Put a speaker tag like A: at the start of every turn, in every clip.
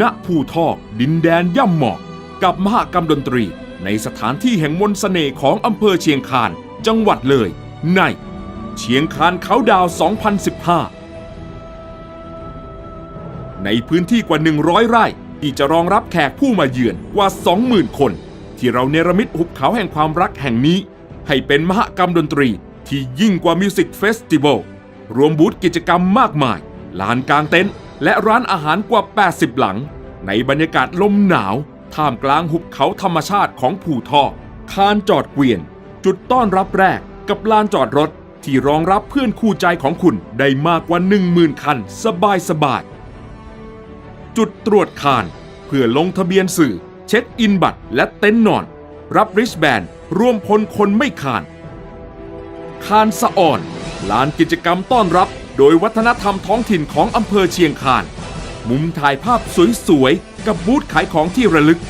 A: ณภูทอกดินแดนย่ำหมอกกับมหกรรมดนตรีในสถานที่แห่งมนต์เสน่ห์ของอำเภอเชียงคานจังหวัดเลย ใน เชียงคานเขาดาว 2015 ในพื้นที่กว่า 100 ไร่ที่จะรองรับแขกผู้มาเยือนกว่า 20,000 คน ที่เราเนรมิตหุบเขาแห่งความรักแห่งนี้ ให้เป็นมหกรรมดนตรีที่ยิ่งกว่ามิวสิกเฟสติวัลรวมบูธกิจกรรมมากมาย ลานกลางเต็นท์และร้านอาหารกว่า 80 หลัง ในบรรยากาศลมหนาว ท่ามกลางหุบเขาธรรมชาติของภูทอกคานจอดเกวียน จุดต้อนรับแรกกับลานจอดรถที่รองรับเพื่อนคู่ใจของคุณได้มากกว่า 10,000 คัน สบายสบายๆจุดตรวจคาน เพื่อลงทะเบียนสื่อ เช็คอินบัตรและเต็นท์นอน รับริชแบนรวมพลคนไม่คาน คานสะอ่อน ลานกิจกรรมต้อนรับ โดยวัฒนธรรมท้องถิ่นของอำเภอเชียงคาน มุมถ่ายภาพสวยๆ กับบูธขายของที่ระลึก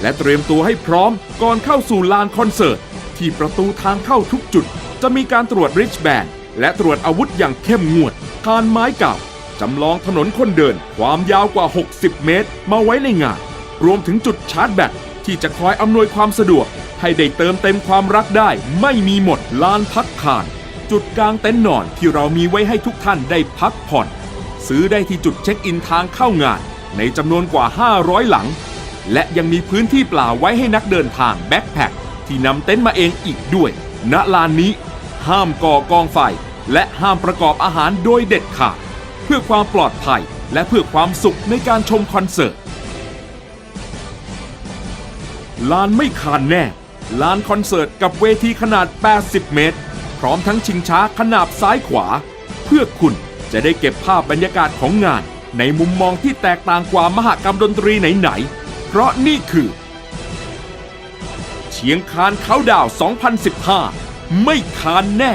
A: และเตรียมตัวให้พร้อมก่อนเข้าสู่ลานคอนเสิร์ต ที่ประตูทางเข้าทุกจุด จะมีการตรวจริชแบนและตรวจอาวุธอย่างเข้มงวดคานไม้เก่าจำลองถนนคนเดินความยาวกว่า 60 เมตร มาไว้ในงาน รวมถึงจุดชาร์จแบตที่จะคอยอำนวยความสะดวก ให้ได้เติมเต็มความรักได้ไม่มีหมดลานพักคาน จุดกลางเต็นท์นอนที่เรามีไว้ให้ทุกท่านได้พักผ่อน ซื้อได้ที่จุดเช็คอินทางเข้างาน ในจำนวนกว่า 500 หลัง และยังมีพื้นที่เปล่าไว้ให้นักเดินทางแบ็คแพคที่นำเต็นท์มาเองอีกด้วย ณ ลานนี้ ห้ามก่อกองไฟ และห้ามประกอบอาหารโดยเด็ดขาด เพื่อความปลอดภัยและเพื่อความสุขในการชมคอนเสิร์ต ลานไม่คานแน่ ลานคอนเสิร์ตกับเวทีขนาด 80 เมตร ร้อมทั้งชิงช้าขนาบซ้ายขวา เพื่อคุณจะได้เก็บภาพบรรยากาศของงาน ในมุมมองที่แตกต่างกว่ามหกรรมดนตรีไหนๆ เพราะนี่คือ เชียงคานเขาดาว 2015 ไม่คานแน่